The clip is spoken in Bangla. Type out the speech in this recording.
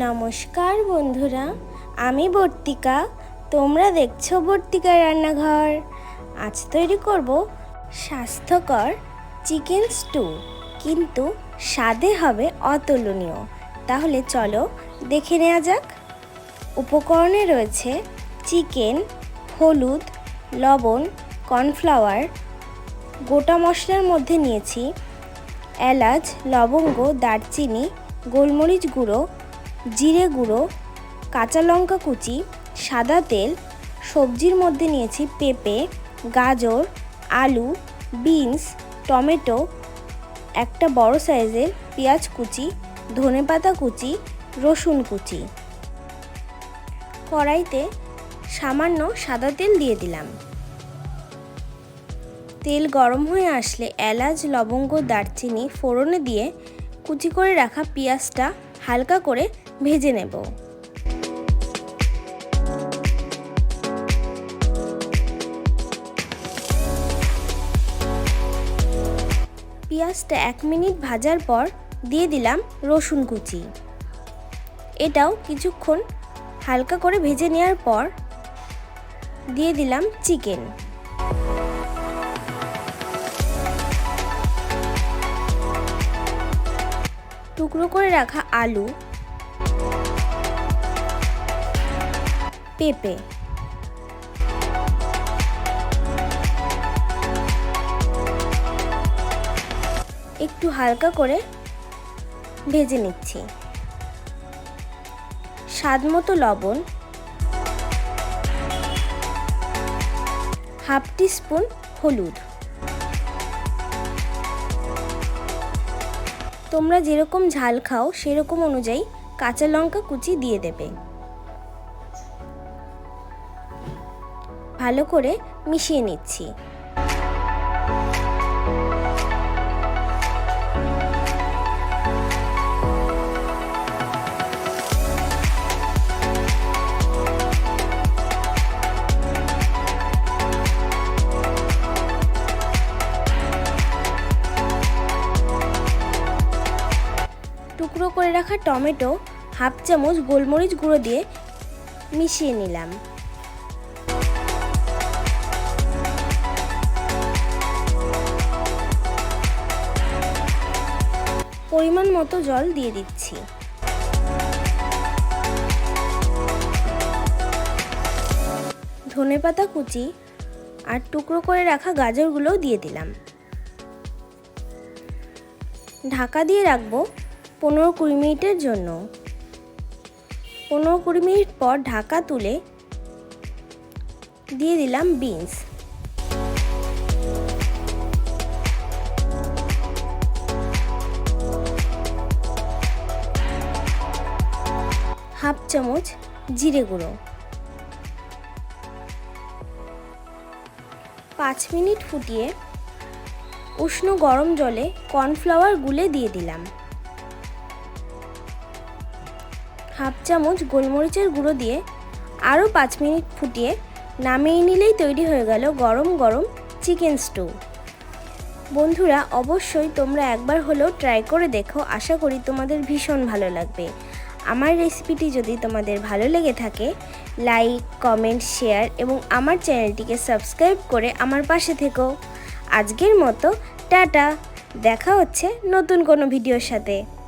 নমস্কার বন্ধুরা, আমি বর্তিকা। তোমরা দেখছ বর্তিকা রান্নাঘর। আজ তৈরি করব স্বাস্থ্যকর চিকেন স্টু, কিন্তু স্বাদে হবে অতুলনীয়। তাহলে চলো দেখে নেওয়া যাক। উপকরণে রয়েছে চিকেন, হলুদ, লবণ, কর্নফ্লাওয়ার। গোটা মশলার মধ্যে নিয়েছি এলাচ, লবঙ্গ, দারচিনি, গোলমরিচ গুঁড়ো জিরে গুঁড়ো, কাঁচা লঙ্কা কুচি, সাদা তেল, সবজির মধ্যে নিয়েছি পেঁপে, গাজর, আলু, বিনস, টমেটো, একটা বড় সাইজের পেঁয়াজ কুচি ধনেপাতা কুচি, রসুন কুচি। কড়াইতে সামান্য সাদা তেল দিয়ে দিলাম। তেল গরম হয়ে আসলে এলাচ, লবঙ্গ, দারচিনি ফোড়নে দিয়ে কুচি করে রাখা পেঁয়াজটা হালকা করে ভেজে নেব। পেঁয়াজটা এক মিনিট ভাজার পর দিয়ে দিলাম রসুন কুচি। এটাও কিছুক্ষণ হালকা করে ভেজে নেওয়ার পর দিয়ে দিলাম চিকেন। টুকরো করে রাখা আলু পেঁপে। একটু হালকা করে ভেজে নিচ্ছি। স্বাদ মতো লবণ। হাফ স্পুন হলুদ। তোমরা যেরকম ঝাল খাও, সেরকম অনুযায়ী কাঁচা লঙ্কা কুচি দিয়ে দেবে। ভালো করে মিশিয়ে নিচ্ছি। টুকরো করে রাখা টমেটো হাফ চামচ গোলমরিচ গুঁড়ো দিয়ে মিশিয়ে নিলাম। পরিমাণ মতো জল দিয়ে দিচ্ছি। ধনেপাতা কুচি আর টুকরো করে রাখা গাজরগুলোও দিয়ে দিলাম। ঢাকা দিয়ে রাখব পনেরো কুড়ি মিনিটের জন্য। পনেরো কুড়ি মিনিট পর ঢাকা তুলে দিয়ে দিলাম বিনস। হাফ চামচ জিরে গুঁড়ো। পাঁচ মিনিট ফুটিয়ে উষ্ণ গরম জলে কর্নফ্লাওয়ার গুলে দিয়ে দিলাম। হাফ চামচ গোলমরিচের গুঁড়ো দিয়ে আরও পাঁচ মিনিট ফুটিয়ে নামিয়ে নিলেই তৈরি হয়ে গেল গরম গরম চিকেন স্টু। বন্ধুরা, অবশ্যই তোমরা একবার হলেও ট্রাই করে দেখো। আশা করি তোমাদের ভীষণ ভালো লাগবে। আমার রেসিপিটি যদি তোমাদের ভালো লেগে থাকে লাইক কমেন্ট শেয়ার এবং আমার চ্যানেলটিকে সাবস্ক্রাইব করে আমার পাশে থেকো। আজকের মতো, টাটা। দেখা হচ্ছে নতুন কোনো ভিডিওর সাথে।